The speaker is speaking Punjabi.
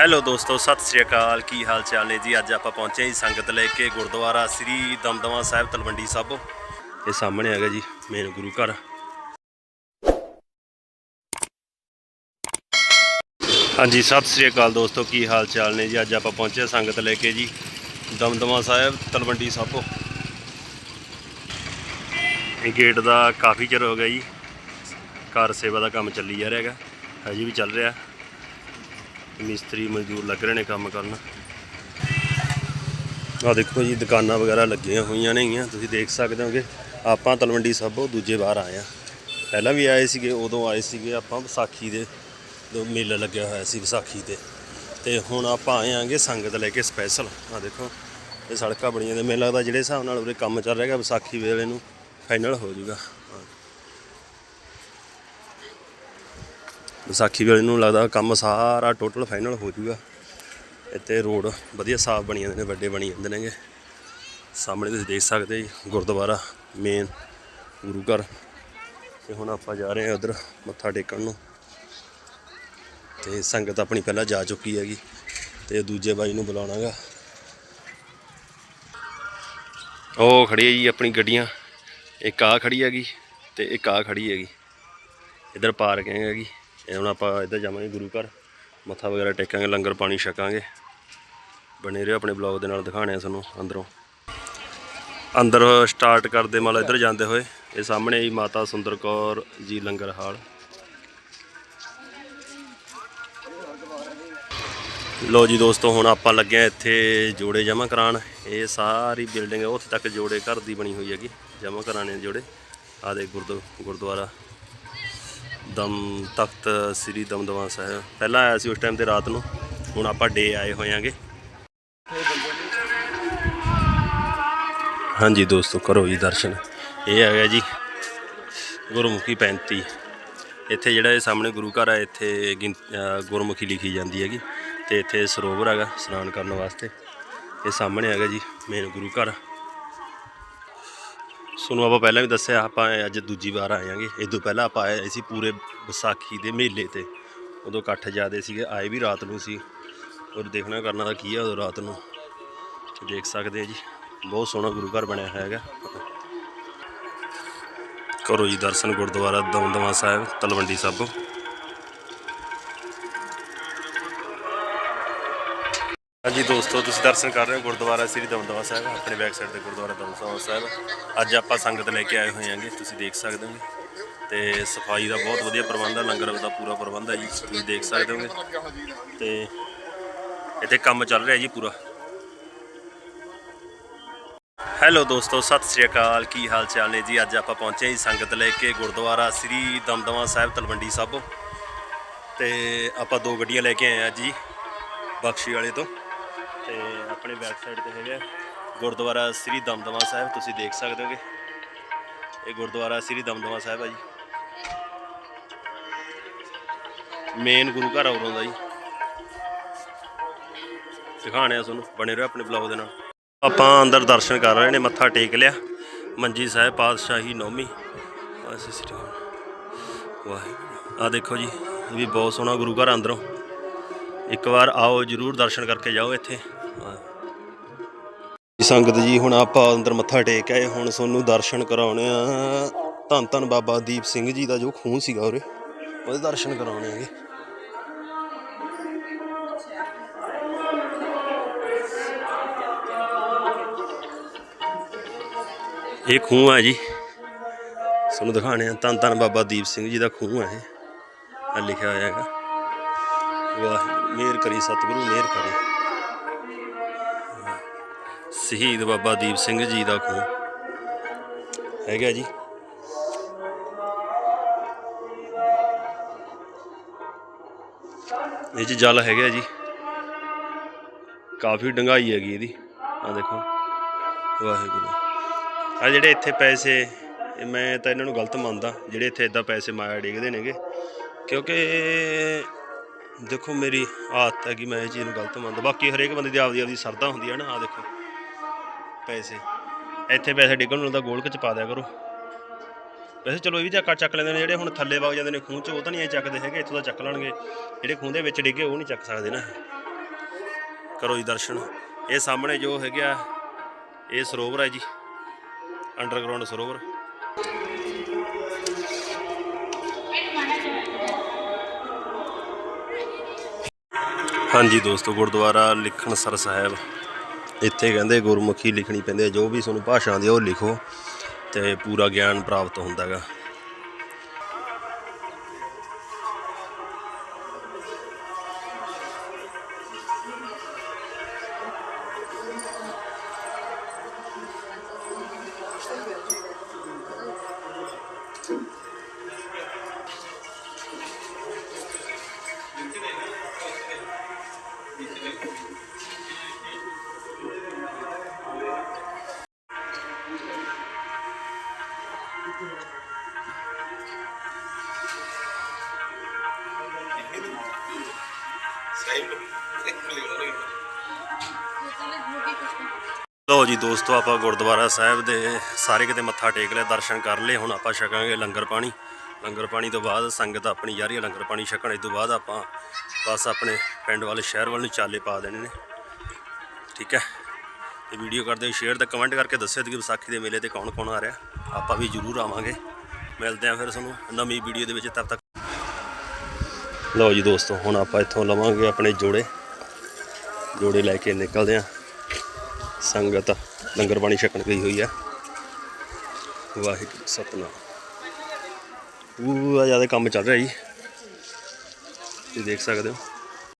ਹੈਲੋ ਦੋਸਤੋ, ਸਤਿ ਸ੍ਰੀ ਅਕਾਲ। ਕੀ ਹਾਲ ਚਾਲ ਨੇ ਜੀ? ਅੱਜ ਆਪਾਂ ਪਹੁੰਚੇ ਹਾਂ ਜੀ ਸੰਗਤ ਲੈ ਕੇ ਗੁਰਦੁਆਰਾ ਸ੍ਰੀ ਦਮਦਮਾ ਸਾਹਿਬ, ਤਲਵੰਡੀ ਸਾਬੋ ਇਹ ਸਾਹਮਣੇ ਹੈਗਾ ਜੀ, ਮੇਨ ਗੁਰੂ ਘਰ। ਹਾਂਜੀ, ਸਤਿ ਸ੍ਰੀ ਅਕਾਲ ਦੋਸਤੋ, ਕੀ ਹਾਲ ਚਾਲ ਨੇ ਜੀ? ਅੱਜ ਆਪਾਂ ਪਹੁੰਚੇ ਸੰਗਤ ਲੈ ਕੇ ਜੀ, ਦਮਦਮਾ ਸਾਹਿਬ, ਤਲਵੰਡੀ ਸਾਬੋ ਇਹ ਗੇਟ ਦਾ ਕਾਫੀ ਚਿਰ ਹੋ ਗਿਆ ਜੀ। ਕਾਰ ਸੇਵਾ ਦਾ ਕੰਮ ਚੱਲੀ ਜਾ ਰਿਹਾ ਹੈਗਾ, ਹਜੇ ਵੀ ਚੱਲ ਰਿਹਾ। ਮਿਸਤਰੀ ਮਜ਼ਦੂਰ ਲੱਗ ਰਹੇ ਨੇ ਕੰਮ ਕਰਨ। ਆ ਦੇਖੋ ਜੀ, ਦੁਕਾਨਾਂ ਵਗੈਰਾ ਲੱਗੀਆਂ ਹੋਈਆਂ ਨੇਗੀਆਂ ਤੁਸੀਂ ਦੇਖ ਸਕਦੇ ਹੋਗੇ। ਆਪਾਂ ਤਲਵੰਡੀ ਸਾਬੋ ਦੂਜੇ ਵਾਰ ਆਏ ਆ ਪਹਿਲਾਂ ਵੀ ਆਏ ਸੀਗੇ, ਉਦੋਂ ਆਏ ਸੀਗੇ ਆਪਾਂ ਵਿਸਾਖੀ ਦੇ ਦੋ ਮੇਲਾ ਲੱਗਿਆ ਹੋਇਆ ਸੀ ਵਿਸਾਖੀ ਤੇ। ਤੇ ਹੁਣ ਆਪਾਂ ਆਏ ਆਂਗੇ ਸੰਗਤ ਲੈ ਕੇ ਸਪੈਸ਼ਲ ਆ ਦੇਖੋ, ਇਹ ਸੜਕਾਂ ਬਣੀਆਂ ਨੇ, ਮੈਨੂੰ ਲੱਗਦਾ ਜਿਹੜੇ ਹਿਸਾਬ ਨਾਲ ਉਰੇ ਕੰਮ ਚੱਲ ਰਿਹਾਗਾ ਵਿਸਾਖੀ ਵੇਲੇ ਨੂੰ ਫਾਈਨਲ ਹੋ ਜਾਊਗਾ। ਵਿਸਾਖੀ ਵੇਲੇ ਨੂੰ ਲੱਗਦਾ ਕੰਮ ਸਾਰਾ ਟੋਟਲ ਫਾਈਨਲ ਹੋ ਜੂਗਾ ਇੱਥੇ ਰੋਡ ਵਧੀਆ ਸਾਫ਼ ਬਣੀ ਜਾਂਦੇ ਨੇ, ਵੱਡੇ ਬਣੀ ਜਾਂਦੇ ਨੇਗੇ। ਸਾਹਮਣੇ ਤੁਸੀਂ ਦੇਖ ਸਕਦੇ ਜੀ, ਗੁਰਦੁਆਰਾ ਮੇਨ ਗੁਰੂ ਘਰ। ਤੇ ਹੁਣ ਆਪਾਂ ਜਾ ਰਹੇ ਹਾਂ ਉਧਰ ਮੱਥਾ ਟੇਕਣ ਨੂੰ। ਤੇ ਸੰਗਤ ਆਪਣੀ ਪਹਿਲਾਂ ਜਾ ਚੁੱਕੀ ਹੈਗੀ, ਤੇ ਦੂਜੇ ਬਾਈ ਨੂੰ ਬੁਲਾਉਣਾਗਾ। ਉਹ ਖੜੀ ਹੈ ਜੀ ਆਪਣੀ ਗੱਡੀਆਂ। ਇੱਕ ਆ ਖੜੀ ਹੈਗੀ ਤੇ ਇੱਕ ਆ ਖੜੀ ਹੈਗੀ। ਇਧਰ ਪਾਰਕਿੰਗ ਹੈਗੀ ਇਹ ਹੁਣ ਆਪਾਂ ਇੱਧਰ ਜਾਵਾਂਗੇ ਗੁਰੂ ਘਰ। ਮੱਥਾ ਵਗੈਰਾ ਟੇਕਾਂਗੇ, ਲੰਗਰ ਪਾਣੀ ਛਕਾਂਗੇ। ਬਣੇ ਰਹੋ ਆਪਣੇ ਬਲੌਗ ਦੇ ਨਾਲ ਦਿਖਾਣੇ ਆ ਤੁਹਾਨੂੰ ਅੰਦਰੋਂ। ਅੰਦਰ ਸਟਾਰਟ ਕਰਦੇ ਮਤਲਬ ਇੱਧਰ ਜਾਂਦੇ ਹੋਏ। ਇਹ ਸਾਹਮਣੇ ਹੀ ਮਾਤਾ ਸੁੰਦਰ ਕੌਰ ਜੀ ਲੰਗਰ ਹਾਲ। ਲੋ ਜੀ ਦੋਸਤੋ, ਹੁਣ ਆਪਾਂ ਲੱਗੇ ਆ ਇੱਥੇ ਜੋੜੇ ਜਮ੍ਹਾਂ ਕਰਾਉਣ। ਇਹ ਸਾਰੀ ਬਿਲਡਿੰਗ ਉੱਥੇ ਤੱਕ ਜੋੜੇ ਘਰ ਦੀ ਬਣੀ ਹੋਈ ਹੈਗੀ। ਜਮ੍ਹਾਂ ਕਰਾਣੇ ਜੋੜੇ। ਆ ਦੇ ਗੁਰਦੁਆਰਾ। ਦਮ ਤਖਤ ਸ੍ਰੀ ਦਮਦਮਾ ਸਾਹਿਬ। ਪਹਿਲਾਂ ਆਇਆ ਸੀ ਉਸ ਟਾਈਮ ਤੇ ਰਾਤ ਨੂੰ, ਹੁਣ ਆਪਾਂ ਡੇ ਆਏ ਹੋਏ ਹੋਇਆਂਗੇ ਹਾਂਜੀ ਦੋਸਤੋ, ਕਰੋ ਜੀ ਦਰਸ਼ਨ। ਇਹ ਹੈਗਾ ਜੀ ਗੁਰਮੁਖੀ 35 ਇੱਥੇ ਜਿਹੜਾ ਇਹ ਸਾਹਮਣੇ ਗੁਰੂ ਘਰ ਹੈ ਇੱਥੇ ਗਿਣ- ਗੁਰਮੁਖੀ ਲਿਖੀ ਜਾਂਦੀ ਹੈਗੀ ਤੇ ਇੱਥੇ ਸਰੋਵਰ ਹੈਗਾ, ਇਸ਼ਨਾਨ ਕਰਨ ਵਾਸਤੇ। ਇਹ ਸਾਹਮਣੇ ਹੈਗਾ ਜੀ ਮੇਨ ਗੁਰੂ ਘਰ। ਤੁਹਾਨੂੰ ਆਪਾਂ ਪਹਿਲਾਂ ਵੀ ਦੱਸਿਆ, ਆਪਾਂ ਅੱਜ ਦੂਜੀ ਵਾਰ ਆਏ ਆਂਗੇ ਇਹ ਤੋਂ ਪਹਿਲਾਂ ਆਪਾਂ ਆਏ ਸੀ ਪੂਰੇ ਵਿਸਾਖੀ ਦੇ ਮੇਲੇ ਤੇ। ਉਦੋਂ ਇਕੱਠ ਜ਼ਿਆਦੇ ਸੀਗੇ, ਆਏ ਵੀ ਰਾਤ ਨੂੰ ਸੀ। ਔਰ ਦੇਖਣਾ ਕਰਨਾ ਦਾ ਕੀ ਹੈ ਉਦੋਂ ਰਾਤ ਨੂੰ। ਦੇਖ ਸਕਦੇ ਆ ਜੀ। ਬਹੁਤ ਸੋਹਣਾ ਗੁਰੂ ਘਰ ਬਣਿਆ ਹੈਗਾ। ਕਰੋ ਜੀ ਦਰਸ਼ਨ ਗੁਰਦੁਆਰਾ ਦਮਦਮਾ ਸਾਹਿਬ, ਤਲਵੰਡੀ ਸਾਬੋ ਹਾਂਜੀ ਦੋਸਤੋ, ਤੁਸੀਂ ਦਰਸ਼ਨ ਕਰ ਰਹੇ ਹੋ ਗੁਰਦੁਆਰਾ ਸ੍ਰੀ ਦਮਦਮਾ ਸਾਹਿਬ, ਆਪਣੇ ਬੈਕ ਸਾਈਡ ਤੇ ਗੁਰਦੁਆਰਾ ਦਮਦਮਾ ਸਾਹਿਬ। ਅੱਜ ਆਪਾਂ ਸੰਗਤ ਲੈ ਕੇ ਆਏ ਹੋਏ ਹਾਂਗੇ, ਤੁਸੀਂ ਦੇਖ ਸਕਦੇ ਹੋਗੇ ਤੇ ਸਫ਼ਾਈ ਦਾ ਬਹੁਤ ਵਧੀਆ ਪ੍ਰਬੰਧ ਹੈ ਲੰਗਰ ਦਾ ਪੂਰਾ ਪ੍ਰਬੰਧ ਹੈ ਜੀ, ਤੁਸੀਂ ਦੇਖ ਸਕਦੇ ਹੋਗੇ। ਤੇ ਇੱਥੇ ਕੰਮ ਚੱਲ ਰਿਹਾ ਜੀ ਪੂਰਾ। ਹੈਲੋ ਦੋਸਤੋ, ਸਤਿ ਸ੍ਰੀ ਅਕਾਲ, ਕੀ ਹਾਲ ਚਾਲ ਨੇ ਜੀ? ਅੱਜ ਆਪਾਂ ਪਹੁੰਚੇ ਜੀ ਸੰਗਤ ਲੈ ਕੇ ਗੁਰਦੁਆਰਾ ਸ੍ਰੀ ਦਮਦਮਾ ਸਾਹਿਬ, ਤਲਵੰਡੀ ਸਾਬੋ ਤੇ। ਆਪਾਂ ਦੋ ਗੱਡੀਆਂ ਲੈ ਕੇ ਆਏ ਆ ਜੀ, ਬਖਸ਼ੀ ਵਾਲੇ ਤੋਂ। ਤੇ ਆਪਣੇ ਬੈਕ ਸਾਈਡ ਤੇ ਹੈਗਾ ਗੁਰਦੁਆਰਾ ਸ੍ਰੀ ਦਮਦਮਾ ਸਾਹਿਬ, ਤੁਸੀਂ ਦੇਖ ਸਕਦੇ ਹੋਗੇ। ਇਹ ਗੁਰਦੁਆਰਾ ਸ੍ਰੀ ਦਮਦਮਾ ਸਾਹਿਬ ਆ ਜੀ। ਮੇਨ ਗੁਰੂ ਘਰ ਆਉਰੋਂ ਦਾ ਜੀ। ਦਿਖਾਣੇ ਆ ਤੁਹਾਨੂੰ, ਬਣੇ ਰਹੋ ਆਪਣੇ ਬਲੌਗ ਦੇ ਨਾਲ। ਆਪਾਂ ਅੰਦਰ ਦਰਸ਼ਨ ਕਰ ਰਹੇ ਨੇ, ਮੱਥਾ ਟੇਕ ਲਿਆ। ਮੰਜੀ ਸਾਹਿਬ, ਪਾਤਸ਼ਾਹੀ ਨੌਮੀ ਅਸੀਂ ਸ੍ਰੀ ਵਾਹਿਗੁਰੂ। ਆ ਦੇਖੋ ਜੀ, ਇਹ ਵੀ ਬਹੁਤ ਸੋਹਣਾ ਗੁਰੂ ਘਰ ਅੰਦਰੋਂ। ਇੱਕ ਵਾਰ ਆਓ, ਜਰੂਰ ਦਰਸ਼ਨ ਕਰਕੇ ਜਾਓ ਇੱਥੇ। ਸੰਗਤ ਜੀ, ਹੁਣ ਆਪਾਂ ਅੰਦਰ ਮੱਥਾ ਟੇਕ ਆਏ, ਹੁਣ ਤੁਹਾਨੂੰ ਦਰਸ਼ਨ ਕਰਾਉਣੇ ਆ। ਧੰਨ ਧੰਨ ਬਾਬਾ ਦੀਪ ਸਿੰਘ ਜੀ ਦਾ ਜੋ ਖੂਨ ਸੀਗਾ ਉਰੇ, ਉਹਦੇ ਦਰਸ਼ਨ ਕਰਾਉਣੇ ਹੈਗੇ। ਇਹ ਖੂਹ ਹੈ ਜੀ। ਤੁਹਾਨੂੰ ਦਿਖਾਣੇ ਆ, ਧੰਨ ਧੰਨ ਬਾਬਾ ਦੀਪ ਸਿੰਘ ਜੀ ਦਾ ਖੂਹ ਹੈ ਇਹ। ਆ ਲਿਖਿਆ ਹੋਇਆ ਹੈਗਾ। ਵਾਹ, ਮਿਹਰ ਕਰੀ, ਸਤਿਗੁਰੂ, ਮਿਹਰ ਕਰੇ। ਸ਼ਹੀਦ ਬਾਬਾ ਦੀਪ ਸਿੰਘ ਜੀ ਦਾ ਖੂਹ। ਹੈਗਾ ਜੀ। ਇਹ ਚ ਜਲ ਹੈਗਾ ਜੀ। ਕਾਫੀ ਡੰਗਾਈ ਹੈਗੀ ਇਹਦੀ। ਆ ਦੇਖੋ। ਵਾਹਿਗੁਰੂ। ਆ ਜਿਹੜੇ ਇੱਥੇ ਪੈਸੇ ਮੈਂ ਤਾਂ ਇਹਨਾਂ ਨੂੰ ਗਲਤ ਮੰਨਦਾ। ਜਿਹੜੇ ਇੱਥੇ ਇਦਾਂ ਪੈਸੇ ਮਾਇਆ ਡੇਗਦੇ ਨੇਗੇ। ਕਿਉਂਕਿ ਦੇਖੋ ਮੇਰੀ ਆਦਤ ਹੈ ਕਿ ਮੈਂ ਇਹ ਚੀਜ਼ ਨੂੰ ਗਲਤ ਮੰਨਦਾ। ਬਾਕੀ ਹਰੇਕ ਬੰਦੇ ਦੀ ਆਪਦੀ ਆਪਦੀ ਸਰਦਾ ਹੁੰਦੀ ਹੈ ਨਾ। ਆ ਦੇਖੋ। ਪੈਸੇ। ਇੱਥੇ ਪੈਸੇ ਡਿੱਗਣ ਨੂੰ ਤਾਂ ਗੋਲਕ ਚ ਪਾ ਦਿਆ ਕਰੋ। ਵੈਸੇ ਚਲੋ ਇਹ ਵੀ ਚੱਕਾ ਚੱਕ ਲੈਂਦੇ ਨੇ ਜਿਹੜੇ ਹੁਣ ਥੱਲੇ ਵਗ ਜਾਂਦੇ ਨੇ ਖੂਹ ਚ, ਉਹ ਤਾਂ ਨਹੀਂ ਇਹ ਚੱਕਦੇ ਹੈਗੇ, ਇੱਥੋਂ ਤਾਂ ਚੱਕ ਲੈਣਗੇ। ਜਿਹੜੇ ਖੂਹ ਦੇ ਵਿੱਚ ਡਿੱਗੇ, ਉਹ ਨਹੀਂ ਚੱਕ ਸਕਦੇ ਨਾ। ਕਰੋ ਜੀ ਦਰਸ਼ਨ। ਇਹ ਸਾਹਮਣੇ ਜੋ ਹੈਗਾ ਇਹ ਸਰੋਵਰ ਹੈ ਜੀ। ਅੰਡਰਗਰਾਉਂਡ ਸਰੋਵਰ। ਹਾਂਜੀ ਦੋਸਤੋ, ਗੁਰਦੁਆਰਾ ਲਿਖਣਸਰ ਸਾਹਿਬ। ਇੱਥੇ ਕਹਿੰਦੇ ਗੁਰਮੁਖੀ ਲਿਖਣੀ ਪੈਂਦੀ ਹੈ, ਜੋ ਵੀ ਤੁਹਾਨੂੰ ਭਾਸ਼ਾ ਆਉਂਦੀ ਹੈ ਉਹ ਲਿਖੋ ਅਤੇ ਪੂਰਾ ਗਿਆਨ ਪ੍ਰਾਪਤ ਹੁੰਦਾ ਹੈਗਾ ਲਓ ਜੀ ਦੋਸਤੋ, ਆਪਾਂ ਗੁਰਦੁਆਰਾ ਸਾਹਿਬ ਦੇ ਸਾਰੇ ਕਿਤੇ ਮੱਥਾ ਟੇਕ ਲਿਆ, ਦਰਸ਼ਨ ਕਰ ਲਏ, ਹੁਣ ਆਪਾਂ ਛਕਾਂਗੇ ਲੰਗਰ ਪਾਣੀ। ਲੰਗਰ ਪਾਣੀ ਤੋਂ ਬਾਅਦ ਸੰਗਤ ਆਪਣੀ ਜਾ ਰਹੀ ਹੈ ਲੰਗਰ ਪਾਣੀ ਛਕਣ, ਇਸ ਤੋਂ ਬਾਅਦ ਆਪਾਂ ਬਸ ਆਪਣੇ ਪਿੰਡ ਵਾਲੇ, ਸ਼ਹਿਰ ਵੱਲ ਨੂੰ ਚਾਲੇ ਪਾ ਦੇਣੇ ਨੇ। ਠੀਕ ਹੈ? ਤੇ ਵੀਡੀਓ ਕਰਦੇ ਹੋ ਸ਼ੇਅਰ ਤੇ ਕਮੈਂਟ ਕਰਕੇ ਦੱਸਿਓ ਕਿ ਵਿਸਾਖੀ ਦੇ ਮੇਲੇ ਤੇ ਕੌਣ ਕੌਣ ਆ ਰਿਹਾ। ਆਪਾਂ ਵੀ ਜ਼ਰੂਰ ਆਵਾਂਗੇ। ਮਿਲਦੇ ਆਂ ਫਿਰ ਤੁਹਾਨੂੰ ਨਵੀਂ ਵੀਡੀਓ ਦੇ ਵਿੱਚ, ਤਦ ਤੱਕ ਲਓ ਜੀ ਦੋਸਤੋ, ਹੁਣ ਆਪਾਂ ਇੱਥੋਂ ਲਵਾਂਗੇ ਆਪਣੇ ਜੋੜੇ। ਜੋੜੇ ਲੈ ਕੇ ਨਿਕਲਦੇ ਆਂ। ਸੰਗਤ ਲੰਗਰ ਪਾਣੀ ਛਕਣ ਗਈ ਹੋਈ ਆ। ਵਾਹਿਗੁਰੂ, ਸਤਨਾਮ। ਪੂਰਾ ਜ਼ਿਆਦਾ ਕੰਮ ਚੱਲ ਰਿਹਾ ਜੀ। ਤੁਸੀਂ ਦੇਖ ਸਕਦੇ ਹੋ।